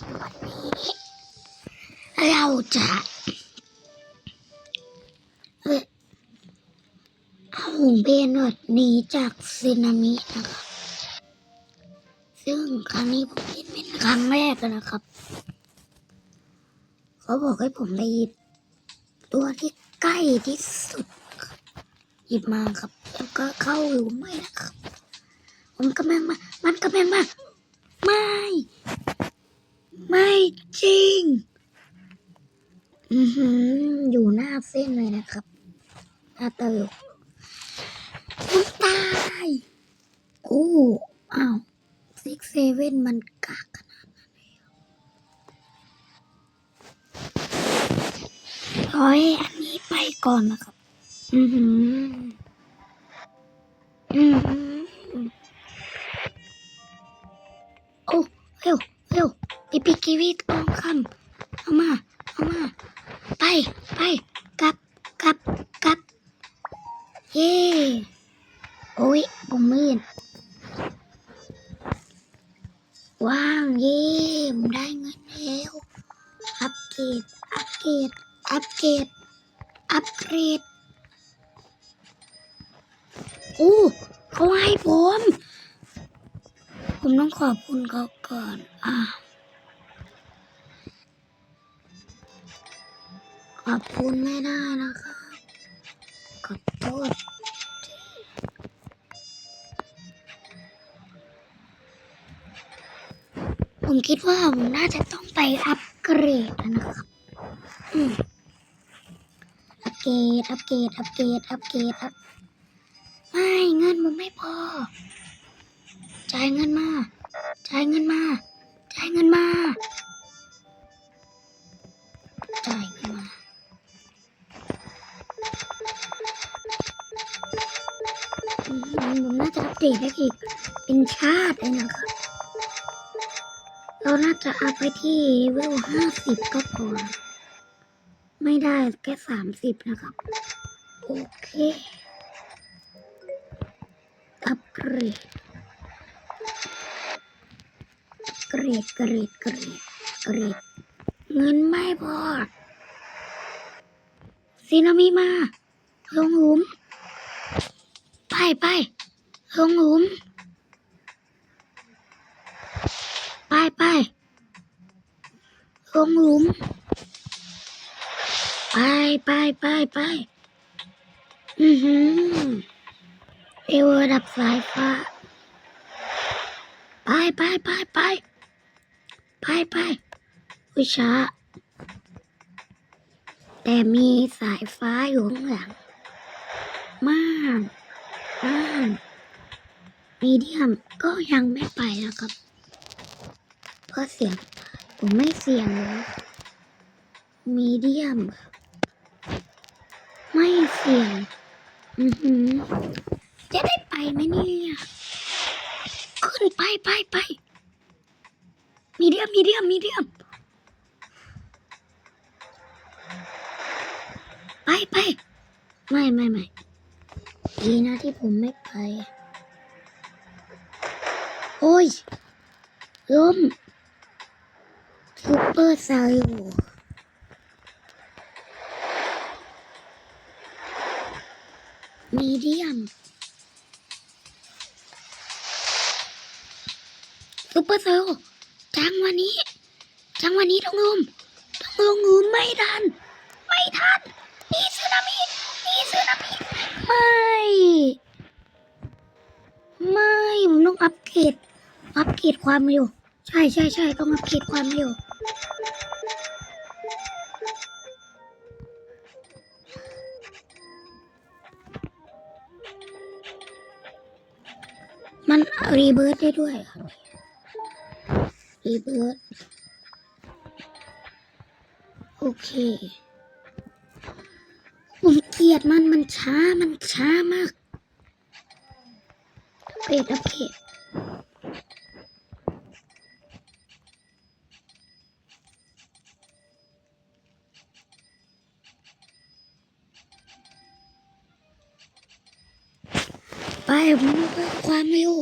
วันนี้เราจะเอ่อเอาเบนวดหนีจากสึนามินะครับ ซึ่งครั้งนี้ผมเห็นเป็นครั้งแรกนะครับ เขาบอกให้ผมไปหยิบตัวที่ใกล้ที่สุด หยิบมาครับ แล้วก็เข้าอยู่ไม่นะครับ ผมกำลังมา มันกำลังมา ไม่ ไม่จริง อือหืออยู่หน้าเส้นเลยนะครับหน้าเตลกผมตาย โอ้อ้าวซิกเซเว่นมันกากขนาดนั้นเลยเหรอร้อยอันนี้ไปก่อนนะครับ อือหือ อือหือ โอ้เร็ว เร็วปิปิกีวีทองคำเอามาเอามา ไปไปกลับกลับกลับเย่โอ้ยผมมืดว้างเย่ผมได้เงินแล้วอัปเกรดอัปเกรดอัปเกรดอัปเกรดโอ้เขาให้ผม ผมต้องขอบคุณเขาก่อน อ่าขอบคุณไม่ได้นะครับขอโทษผมคิดว่าผมน่าจะต้องไปอัปเกรดนะครับอัปเกรด อัปเกรด อัปเกรด อัปเกรดอัปไม่เงินผมไม่พอ จ่ายเงินมา จ่ายเงินมา จ่ายเงินมา จ่ายเงินมา ผมน่าจะอัปเดตได้อีก เป็นชาติเลยนะครับ เราน่าจะอัพไปที่เวลห้าสิบก็พอ ไม่ได้แค่สามสิบนะครับ โอเค อัปเกรด เก รดกรดกรดกรดเงินไม่พอซีนามิมา ลงหลุม ไปไปลงหลุม ไปไปลงหลุม ไปไปไปไปอือหือเอวระดับสายฟ้า ไปไปไปไป ไปไปวิชาแต่มีสายฟ้าอยู่ข้างหลังมากมากมีเดียมก็ยังไม่ไปนะครับ เพราะเสียง ผมไม่เสียงเลยมีเดียม ไม่เสียง อือหือจะได้ไปไหมเนี่ย ขึ้นไปไปไป มีเดียมมีเดียมมีเดียมไปไปไม่ไม่ไม่ดีนะที่ผมไม่ไป โอ้ยล้มซูเปอร์ไซโอมีเดียมซูเปอร์ไซโอ จังวันนี้ จังวันนี้ต้องลงต้องลงงูไม่ทัน ไม่ทันมีสึนามิมีสึนามิไม่ ไม่ผมต้องอัปเกรดอัปเกรดความเร็วใช่ใช่ใช่ต้องอัปเกรดความเร็วมันรีเบิร์ดได้ด้วยเหรอ รีเบิร์ดโอเคผมเกลียดมันมันช้ามันช้ามากอัปเกรดอัปเกรดไปผมต้องเพิ่มความเร็ว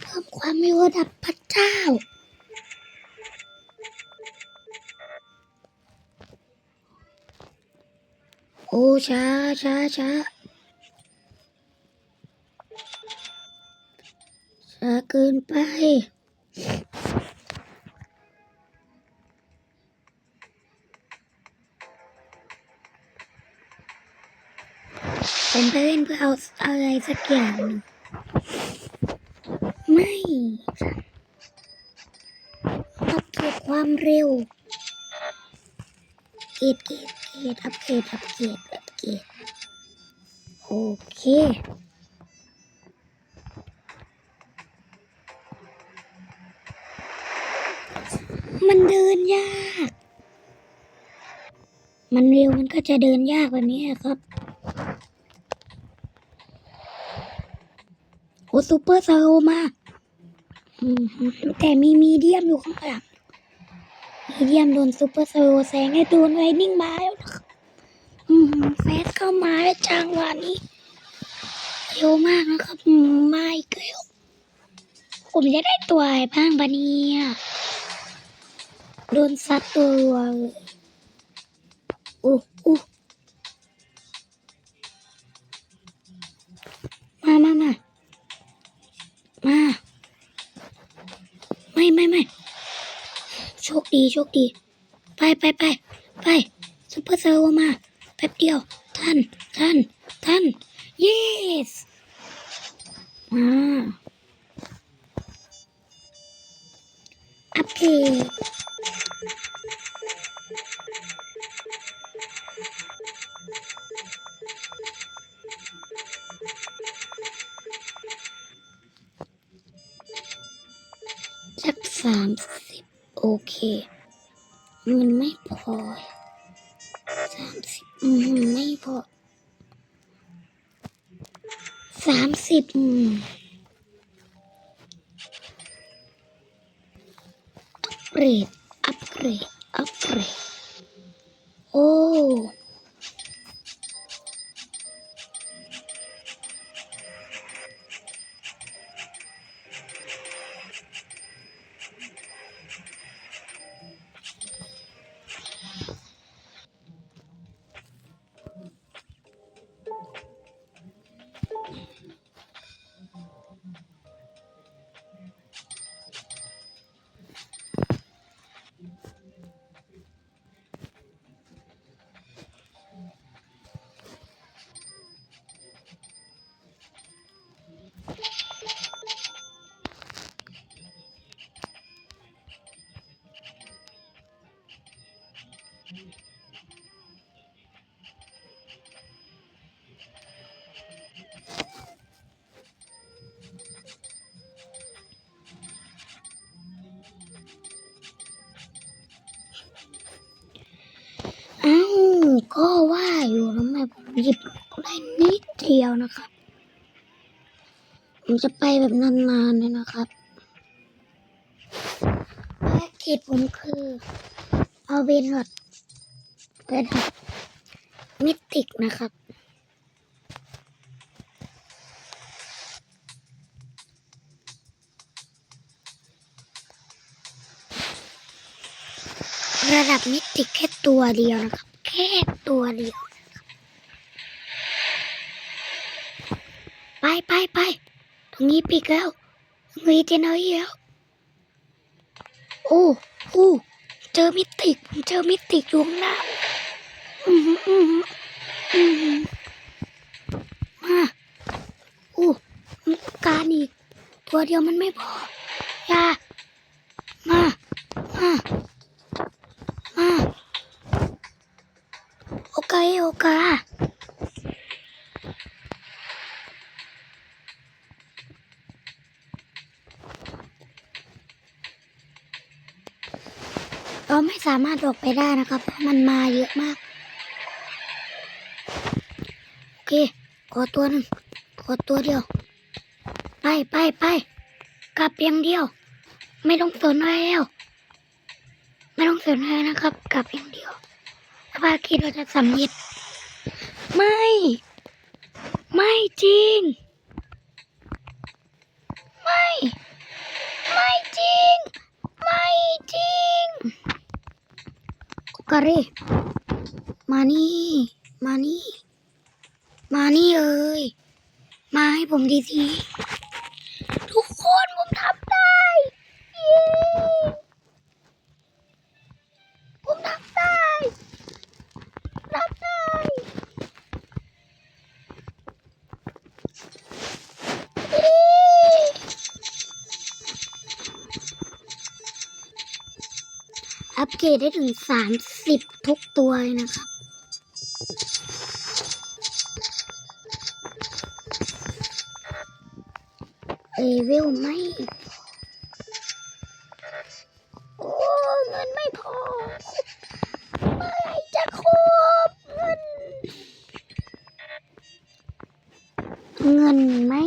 เพิ่มความมีระดับพระเจ้า โอ้ช้าช้าช้าช้าเกินไปเป็นไปเล่นเพื่อเอาอะไรสักอย่างหนึ่ง ไม่อัปเกรดความเร็วเกรดเกรดเกรดอัปเกรดอัปเกรดอัปเกรดโอเคมันเดินยาก มันเร็วมันก็จะเดินยากแบบนี้ครับ โอ้ซูเปอร์ซาโลมา แต่มีมีเดียมอยู่ข้างหลังมีเดียมโดนซูเปอร์ซลแซงให้โดนไวนิ่งมาแล้วนะครับอืมแฟสเข้ามาแล้วจังหวะนี้เร็วมากนะครับมาอีกแล้วผมจะได้ตัวอะไรบ้างปะเนี่ยโดนซัดตัวรัวเลยอู้อู้มามามามา ไม่ไม่ไม่โชคดีโชคดี ไปไปไปไปซุปเปอร์เซอร์มาแป๊บเดียว ท่านท่านท่าน yes มาอัพเกรด สามสิบโอเค มันไม่พอสามสิบไม่พอสามสิบอืมอัปเกรดอัปเกรดอัปเกรดโอ้อ้ ก็ว่าอยู่ทำไมผมหยิบได้นิดเดียวนะครับ ผมจะไปแบบนานๆเลยนะครับภารกิจผมคือ เอาเบนหลอดระดับมิติกนะครับระดับมิติกแค่ตัวเดียวนะครับ ค่ตัวเดียว ไปไปไปตรงนี้ปิกแล้วตรงนี้เจนเอาอีกแล้ว โอ้โอ้เจอมิติผมเจอมิติอยู่ข้างหน้าอือหืออือหืออือหือมาโอ้การอีก ตัวเดียวมันไม่พอ อย่า มา มา โอเคโอเคเราไม่สามารถหลบไปได้นะครับ เพราะมันมาเยอะมาก โอเค ขอตัวหนึ่งขอตัวเดียว ไปไปไปกลับเพียงเดียว ไม่ต้องสนอะไรแล้ว ไม่ต้องสนอะไรนะครับ กลับอย่างเดียว ภารกิจเราจะสำเร็จไม่ ไม่จริง ไม่ ไม่จริง ไม่จริงโอกาเรมานี่ มานี่ มานี่เอ้ยมาให้ผมดีที อัปเกรดได้ถึงสามสิบทุกตัวเลยนะครับเลเวลไม่โอ้เงินไม่พอเมื่อไรจะครบเงิน เงินไม่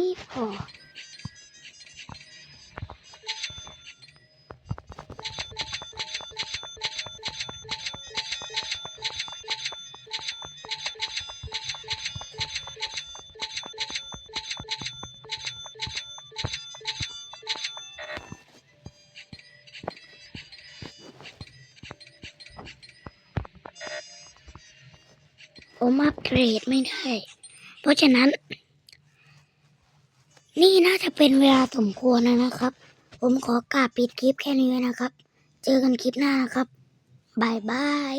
ผมอัปเกรดไม่ได้ เพราะฉะนั้น นี่น่าจะเป็นเวลาสมควรแล้วนะครับ ผมขอกราบปิดคลิปแค่นี้นะครับ เจอกันคลิปหน้านะครับบายบาย